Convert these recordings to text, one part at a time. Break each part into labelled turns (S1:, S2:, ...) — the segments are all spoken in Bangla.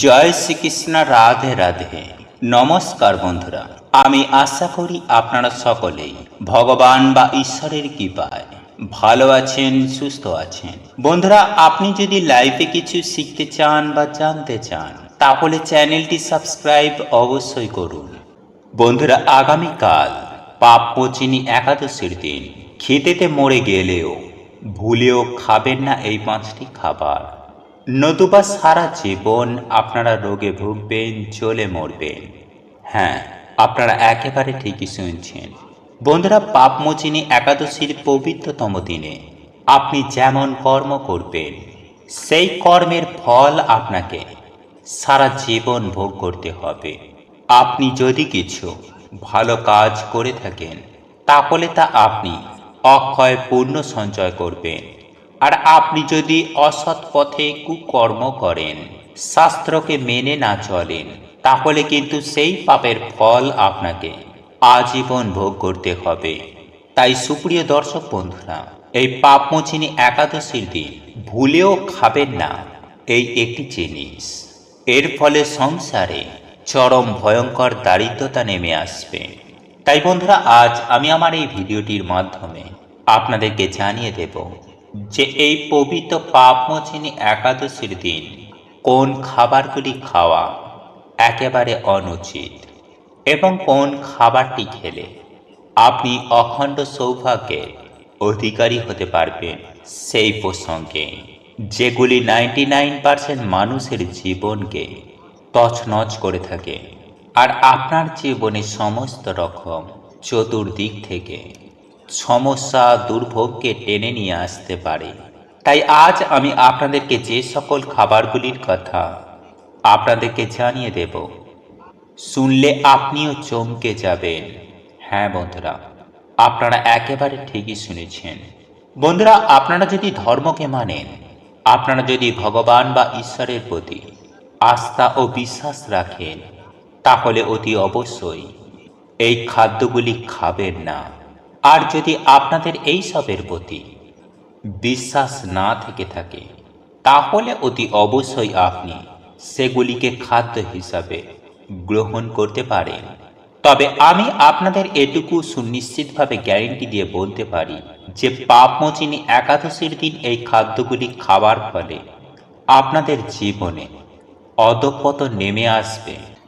S1: জয় শ্রীকৃষ্ণ, রাধে রাধে। নমস্কার বন্ধুরা, আমি আশা করি আপনারা সকলেই ভগবান বা ঈশ্বরের কৃপায় ভালো আছেন, সুস্থ আছেন। বন্ধুরা, আপনি যদি লাইফে কিছু শিখতে চান বা জানতে চান, তাহলে চ্যানেলটি সাবস্ক্রাইব অবশ্যই করুন। বন্ধুরা, আগামীকাল পাপ পচিনি একাদশীর দিন। খেতেতে মরে গেলেও ভুলেও খাবেন না এই পাঁচটি খাবার। নতুবা সারা জীবন আপনারা রোগে ভুগবেন চলে মরবেন। হ্যাঁ আপনারা একেবারে ঠিকই শুনছেন। বন্ধুরা, পাপমোচিনী একাদশীর পবিত্রতম দিনে আপনি যেমন কর্ম করবেন, সেই কর্মের ফল আপনাকে সারা জীবন ভোগ করতে হবে। আপনি যদি কিছু ভালো কাজ করে থাকেন, তাহলে তা আপনি অক্ষয় পূর্ণ সঞ্চয় করবেন। আর আপনি যদি অসৎ পথে কুকর্ম করেন, শাস্ত্রকে মেনে না চলেন, তাহলে কিন্তু সেই পাপের ফল আপনাকে আজীবন ভোগ করতে হবে। তাই সুপ্রিয় দর্শক বন্ধুরা, এই পাপমোচিনী একাদশীর দিন ভুলেও খাবেন না এই একটি জিনিস। এর ফলে সংসারে চরম ভয়ঙ্কর দারিদ্রতা নেমে আসবে। তাই বন্ধুরা, আজ আমি আমার এই ভিডিওটির মাধ্যমে আপনাদেরকে জানিয়ে দেব যে এই পবিত্র পাপমোচিনী একাদশীর দিন কোন খাবারগুলি খাওয়া একেবারে অনুচিত এবং কোন খাবারটি খেলে আপনি অখণ্ড সৌভাগ্যের অধিকারী হতে পারবেন সেই প্রসঙ্গে। যেগুলি নাইনটি নাইন পার্সেন্ট মানুষের জীবনকে তছনছ করে থাকে। আর আপনার জীবনে সমস্ত রকম চতুর্দিক থেকে সমস্যা দুর্ভোগকে টেনে নিয়ে আসতে পারে। তাই আজ আমি আপনাদেরকে যে সকল খাবারগুলির কথা আপনাদেরকে জানিয়ে দেব, শুনলে আপনিও চমকে যাবেন। হ্যাঁ বন্ধুরা, আপনারা একেবারে ঠিকই শুনেছেন। বন্ধুরা, আপনারা যদি ধর্মকে মানেন, আপনারা যদি ভগবান বা ঈশ্বরের প্রতি আস্থা ও বিশ্বাস রাখেন, তাহলে অতি অবশ্যই এই খাদ্যগুলি খাবেন না। আর যদি আপনাদের এই সবের প্রতি বিশ্বাস না থেকে থাকে, তাহলে অতি অবশ্যই আপনি সেগুলিকে খাদ্য হিসাবে গ্রহণ করতে পারেন। তবে আমি আপনাদের এটুকু সুনিশ্চিতভাবে গ্যারেন্টি দিয়ে বলতে পারি যে পাপমোচিনী একাদশীর দিন এই খাদ্যগুলি খাওয়ার ফলে আপনাদের জীবনে অধপতন নেমে আসবে।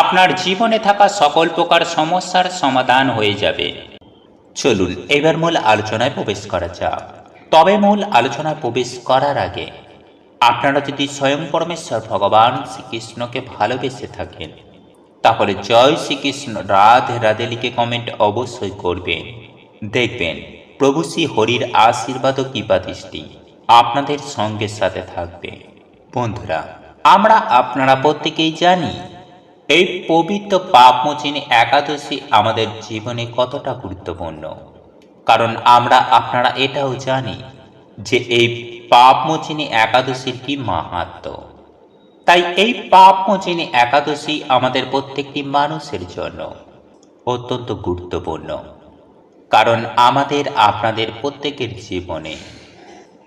S1: আপনার জীবনে থাকা সকল প্রকার সমস্যার সমাধান হয়ে যাবে। চলুন, এবার মূল আলোচনায় প্রবেশ করা যাক। তবে মূল আলোচনায় প্রবেশ করার আগে, আপনারা যদি স্বয়ং পরমেশ্বর ভগবান শ্রীকৃষ্ণকে ভালোবেসে থাকেন, তাহলে জয় শ্রীকৃষ্ণ রাধে রাধে লিখে কমেন্ট অবশ্যই করবেন। দেখবেন, প্রভু শ্রী হরির আশীর্বাদ ও কৃপা দৃষ্টি আপনাদের সঙ্গের সাথে থাকবে। বন্ধুরা, আমরা আপনারা প্রত্যেকেই জানি এই পবিত্র পাপমোচিনী একাদশী আমাদের জীবনে কতটা গুরুত্বপূর্ণ? কারণ আমরা, আপনারা এটাও জানি যে এই পাপমোচিনী একাদশীর কি মাহাত্ম। তাই এই পাপমোচিনী একাদশী আমাদের প্রত্যেকটি মানুষের জন্য অত্যন্ত গুরুত্বপূর্ণ। কারণ আমাদের, আপনাদের প্রত্যেকের জীবনে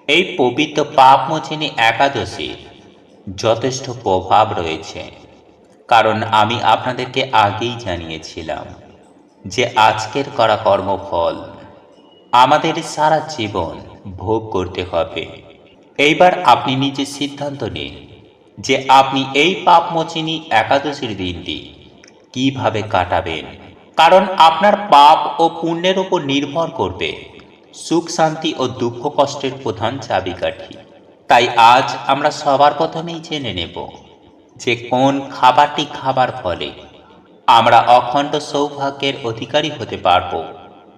S1: এই পবিত্র পাপমোচিনী একাদশীর যথেষ্ট প্রভাব রয়েছে। কারণ আমি আপনাদেরকে আগেই জানিয়েছিলাম যে আজকের করা কর্মফল আমাদের সারা জীবন ভোগ করতে হবে। এইবার আপনি নিজে সিদ্ধান্ত নিন যে আপনি এই পাপমোচিনী একাদশীর দিনটি কীভাবে কাটাবেন। কারণ আপনার পাপ ও পুণ্যের উপর নির্ভর করবে সুখ, শান্তি ও দুঃখ কষ্টের প্রধান চাবিকাঠি। তাই আজ আমরা সবার প্রথমেই জেনে নেব যে কোন খাবারটি খাবার ফলে আমরা অখণ্ড সৌভাগ্যের অধিকারী হতে পারব।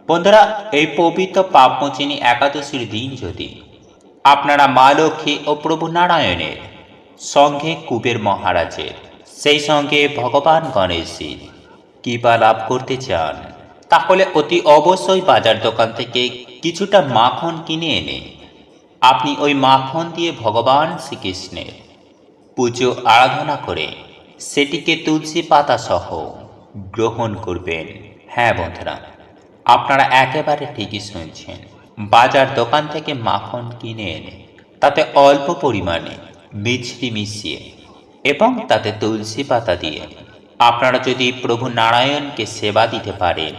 S1: বন্ধুরা, এই পবিত্র পাপমোচিনী একাদশীর দিন যদি আপনারা মা লক্ষ্মী ও প্রভু নারায়ণের সঙ্গে কুবের মহারাজের, সেই সঙ্গে ভগবান গণেশের কৃপা লাভ করতে চান, তাহলে অতি অবশ্যই বাজার দোকান থেকে কিছুটা মাখন কিনে এনে আপনি ওই মাখন দিয়ে ভগবান শ্রীকৃষ্ণের পুজো আরাধনা করে সেটিকে তুলসী পাতা সহ গ্রহণ করবেন। হ্যাঁ বন্ধুরা, আপনারা একেবারে ঠিকই শুনছেন। বাজার দোকান থেকে মাখন কিনে এনে তাতে অল্প পরিমাণে মিছরি মিশিয়ে এবং তাতে তুলসী পাতা দিয়ে আপনারা যদি প্রভু নারায়ণকে সেবা দিতে পারেন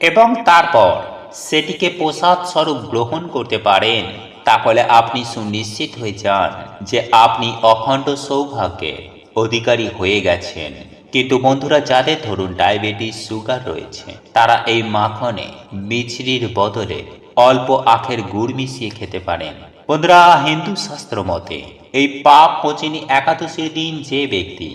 S1: এবং তারপর সেটিকে প্রসাদ স্বরূপ গ্রহণ করতে পারেন তাহলে আপনি সুনিশ্চিত হয়ে যান যে আপনি অখণ্ড সৌভাগ্যের অধিকারী হয়ে গেছেন। কিন্তু বন্ধুরা, যাদের ধরুন ডায়াবেটিস, সুগার রয়েছে, তারা এই মাখনে মিছরির বদলে অল্প আখের গুড় মিশিয়ে খেতে পারেন। বন্ধুরা, হিন্দু শাস্ত্র মতে এই পাপ মোচিনী একাদশীর দিন যে ব্যক্তি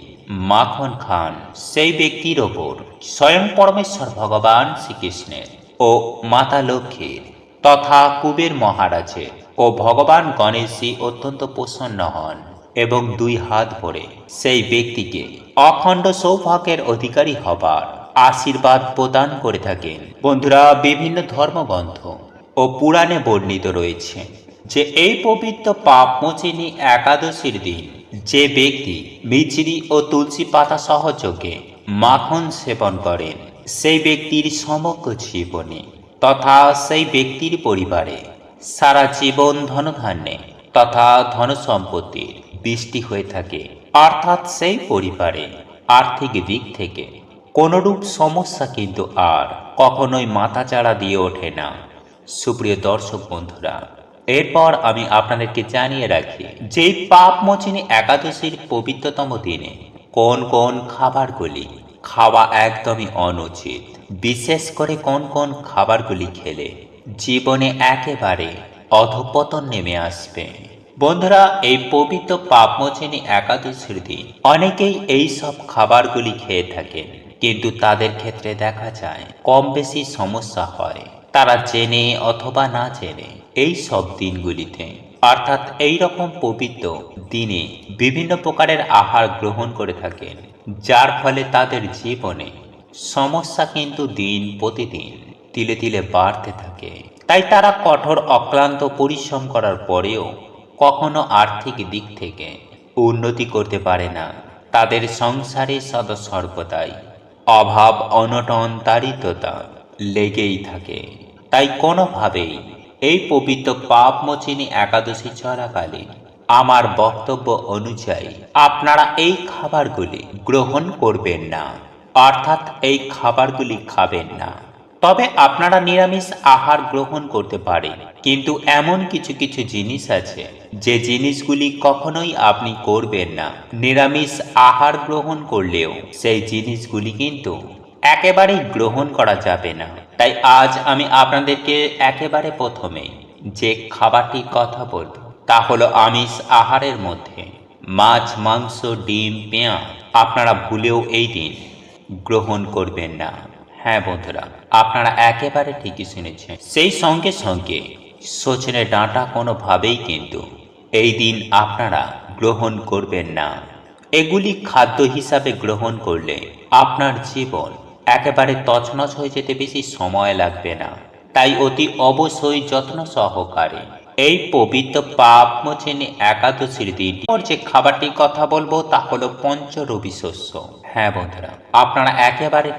S1: মাখন খান, সেই ব্যক্তির ওপর স্বয়ং পরমেশ্বর ভগবান শ্রীকৃষ্ণের ও মাতা লক্ষ্মীর তথা কুবের মহারাজের ও ভগবান গণেশী অত্যন্ত প্রসন্ন হন এবং দুই হাত ভরে সেই ব্যক্তিকে অখণ্ড সৌভাগ্যের অধিকারী হবার আশীর্বাদ প্রদান করে থাকেন। বন্ধুরা, বিভিন্ন ধর্মগ্রন্থ ও পুরাণে বর্ণিত রয়েছে যে এই পবিত্র পাপমোচিনী একাদশীর দিন যে ব্যক্তি মিচড়ি ও তুলসী পাতা সহযোগে মাখন সেবন করেন, সেই ব্যক্তির সমগ্র জীবনে তথা সেই ব্যক্তির পরিবারে সারা জীবন ধনধান্যে তথা ধন সম্পত্তির বৃষ্টি হয়ে থাকে। অর্থাৎ সেই পরিবারে আর্থিক দিক থেকে কোনরূপ সমস্যা কিন্তু আর কখনোই মাথাচাড়া দিয়ে ওঠে না। সুপ্রিয় দর্শক বন্ধুরা, এরপর আমি আপনাদেরকে জানিয়ে রাখি যে পাপ মোচিনী একাদশীর পবিত্রতম দিনে কোন কোন খাবারগুলি খাওয়া একদমই অনুচিত। বিশেষ করে কোন কোন খাবারগুলি খেলে জীবনে একেবারে অধপতন নেমে আসবে। বন্ধুরা, এই পবিত্র পাপমোচনী একাদশীর দিন অনেকেই এই সব খাবারগুলি খেয়ে থাকেন, কিন্তু তাদের ক্ষেত্রে দেখা যায় কম বেশি সমস্যা হয়। তারা জেনে অথবা না জেনে এই সব দিনগুলিতে, অর্থাৎ এই রকম পবিত্র দিনে বিভিন্ন প্রকারের আহার গ্রহণ করে থাকেন, যার ফলে তাদের জীবনে সমস্যা কিন্তু দিন প্রতিদিন তিলে তিলে বাড়তে থাকে। তাই তারা কঠোর, অক্লান্ত পরিশ্রম করার পরেও কখনো আর্থিক দিক থেকে উন্নতি করতে পারে না। তাদের সংসারে সদা সর্বদাই অভাব, অনটন, দারিদ্রতা লেগেই থাকে। তাই কোনোভাবেই এই পবিত্র পাপ মোচিনী একাদশী চলাকালীন আমার বক্তব্য অনুযায়ী আপনারা এই খাবারগুলি গ্রহণ করবেন না, অর্থাৎ এই খাবারগুলি খাবেন না। তবে আপনারা নিরামিষ আহার গ্রহণ করতে পারেন। কিন্তু এমন কিছু কিছু জিনিস আছে, যে জিনিসগুলি কখনোই আপনি করবেন না। নিরামিষ আহার গ্রহণ করলেও সেই জিনিসগুলি কিন্তু একেবারেই গ্রহণ করা যাবে না। তাই আজ আমি আপনাদেরকে একেবারে প্রথমে যে খাবারটি কথা বলব, তা হলো আমিষ আহারের মধ্যে মাছ, মাংস, ডিম, পেঁয়াজ, আপনারা ভুলেও এই দিন গ্রহণ করবেন না। হ্যাঁ বন্ধুরা, আপনারা একেবারে ঠিকই শুনেছেন। সেই সঙ্গে সঙ্গে সজনে ডাঁটা কোনোভাবেই কিন্তু এই দিন আপনারা গ্রহণ করবেন না। এগুলি খাদ্য হিসাবে গ্রহণ করলে আপনার জীবন একেবারে তছনছ হয়ে যেতে বেশি সময় লাগবে না। তাই অতি অবশ্যই যত্ন সহকারে এই পবিত্র পাপ মোচেনে একাদশীর দিন যে খাবারটির কথা বলব তা হলো পঞ্চরবি শস্য। হ্যাঁ বন্ধুরা, আপনারা একেবারে